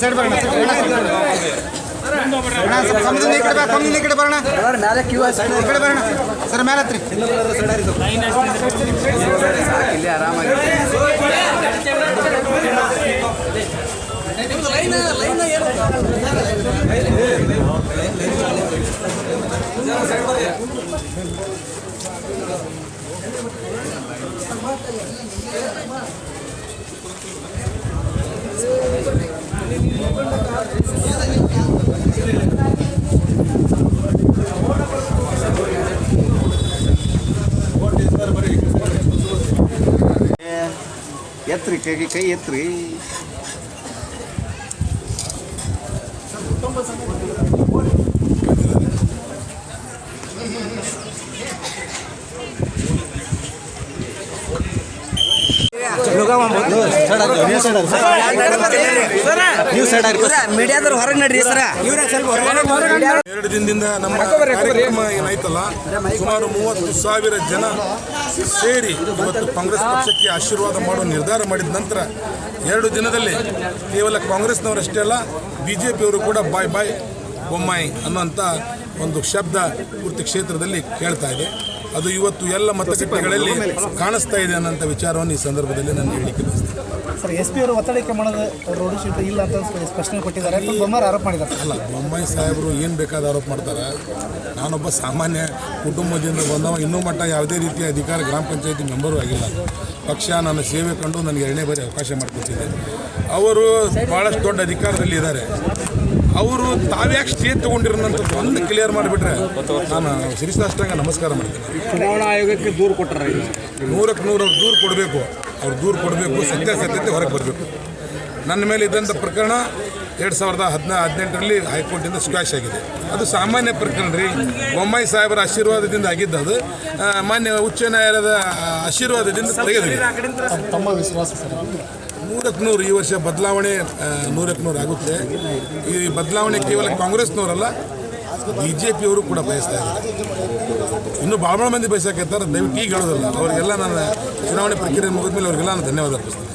Side ಬರೋಣ ಮೇಲೆ Q ಈ ಕಡೆ ಬರೋಣ ಸರ್ ಮೇಲೆ ಹತ್ರಿ ಎತ್ರಿ ಕೈ ಕೈ ಎತ್ರಿ ಮೀಡಿಯಾದವ್ರು ಹೊರಗೆ ನಡ್ರಿ ಸರ ಎರಡು ದಿನದಿಂದ ನಮ್ಮ ಕಾರ್ಯಕ್ರಮ ಏನಾಯ್ತಲ್ಲ, ಸುಮಾರು ಮೂವತ್ತು ಸಾವಿರ ಜನ ಸೇರಿ ಇವತ್ತು ಕಾಂಗ್ರೆಸ್ ಪಕ್ಷಕ್ಕೆ ಆಶೀರ್ವಾದ ಮಾಡುವ ನಿರ್ಧಾರ ಮಾಡಿದ ನಂತರ ಎರಡು ದಿನದಲ್ಲಿ ಕೇವಲ ಕಾಂಗ್ರೆಸ್ನವರಷ್ಟೇ ಅಲ್ಲ ಬಿ ಜೆ ಪಿಯವರು ಕೂಡ ಬಾಯ್ ಬಾಯ್ ಬೊಮ್ಮಾಯಿ ಅನ್ನುವಂಥ ಒಂದು ಶಬ್ದ ಪೂರ್ತಿ ಕ್ಷೇತ್ರದಲ್ಲಿ ಕೇಳ್ತಾ ಇದೆ. ಅದು ಇವತ್ತು ಎಲ್ಲ ಮತಗಟ್ಟೆಗಳಲ್ಲಿ ಕಾಣಿಸ್ತಾ ಇದೆ ಅನ್ನೋಂಥ ವಿಚಾರವನ್ನು ಈ ಸಂದರ್ಭದಲ್ಲಿ ನಾನು ಹೇಳಲಿಕ್ಕೆ ಬಯಸ್ತೇನೆ. ಸರ್ ಎಸ್ ಪಿ ಅವರು ಒತ್ತಡಕ್ಕೆ ಮಾಡೋದು ರೋಡ್ ಶೀಟ್ ಇಲ್ಲ ಅಂತ ಸ್ಪಷ್ಟನೆ ಕೊಟ್ಟಿದ್ದಾರೆ. ಬೊಮ್ಮಾರ ಆರೋಪ ಮಾಡಿದ್ದಾರೆ ಅಲ್ಲ ಬೊಮ್ಮಾಯಿ ಸಾಹೇಬರು ಏನು ಬೇಕಾದ ಆರೋಪ ಮಾಡ್ತಾರೆ? ನಾನೊಬ್ಬ ಸಾಮಾನ್ಯ ಕುಟುಂಬದಿಂದ ಬಂದವ ಇನ್ನೂ ಮಟ್ಟ ಯಾವುದೇ ರೀತಿಯ ಅಧಿಕಾರ ಗ್ರಾಮ ಪಂಚಾಯತಿ ಮೆಂಬರು ಆಗಿಲ್ಲ. ಪಕ್ಷ ನನ್ನ ಸೇವೆ ಕಂಡು ನನಗೆ ಎರಡನೇ ಬಾರಿ ಅವಕಾಶ ಮಾಡಿಕೊಟ್ಟಿದೆ ಅವರು ಭಾಳಷ್ಟು ದೊಡ್ಡ ಅಧಿಕಾರದಲ್ಲಿ ಇದ್ದಾರೆ. ಅವರು ತಾವ್ಯಾಕೆ ಸ್ಟೇಜ್ ತೊಗೊಂಡಿರೋಂಥದ್ದು ಒಂದು ಕ್ಲಿಯರ್ ಮಾಡಿಬಿಟ್ರೆ ನಾನು ಶಿರಿಸಾಷ್ಟಾಂಗ ನಮಸ್ಕಾರ ಮಾಡ್ತೀನಿ. ಚುನಾವಣಾ ಆಯೋಗಕ್ಕೆ ದೂರು ಕೊಟ್ಟರೆ ನೂರಕ್ಕೆ ನೂರು ಅವ್ರು ದೂರು ಕೊಡಬೇಕು. ಅವ್ರು ದೂರು ಕೊಡಬೇಕು ಸತ್ಯಾಸತ್ಯತೆ ಹೊರಗೆ ಬರಬೇಕು. ನನ್ನ ಮೇಲೆ ಇದ್ದಂಥ ಪ್ರಕರಣ ಎರಡು ಸಾವಿರದ ಹದಿನಾ ಹದಿನೆಂಟರಲ್ಲಿ ಹೈಕೋರ್ಟಿಂದ ಸ್ಕ್ವಾಶ್ ಆಗಿದೆ. ಅದು ಸಾಮಾನ್ಯ ಪ್ರಕರಣ ರೀ. ಬೊಮ್ಮಾಯಿ ಸಾಹೇಬರ ಆಶೀರ್ವಾದದಿಂದ ಆಗಿದ್ದು ಅದು. ಮಾನ್ಯ ಉಚ್ಚ ನ್ಯಾಯಾಲಯದ ಆಶೀರ್ವಾದದಿಂದ ತೆಗೆದಿದೆ. ತಮ್ಮ ವಿಶ್ವಾಸ ನೂರಕ್ಕೆ ನೂರು ಈ ವರ್ಷ ಬದಲಾವಣೆ ನೂರಕ್ಕೆ ನೂರು ಆಗುತ್ತೆ. ಈ ಬದಲಾವಣೆ ಕೇವಲ ಕಾಂಗ್ರೆಸ್ನವರಲ್ಲ ಬಿ ಜೆ ಪಿಯವರು ಕೂಡ ಬಯಸ್ತಾ ಇದ್ದಾರೆ. ಇನ್ನೂ ಭಾಳ ಭಾಳ ಮಂದಿ ಬಯಸಕತ್ತಾರೆ ದಯವಿಟ್ಟು ಈಗ ಹೇಳೋದಲ್ಲ ಅವರಿಗೆಲ್ಲ ನಾನು ಚುನಾವಣೆ ಪ್ರಕ್ರಿಯೆ ಮುಗಿದ ಮೇಲೆ ಅವರಿಗೆಲ್ಲ ನಾನು ಧನ್ಯವಾದ ಅರ್ಪಿಸ್ತೀನಿ.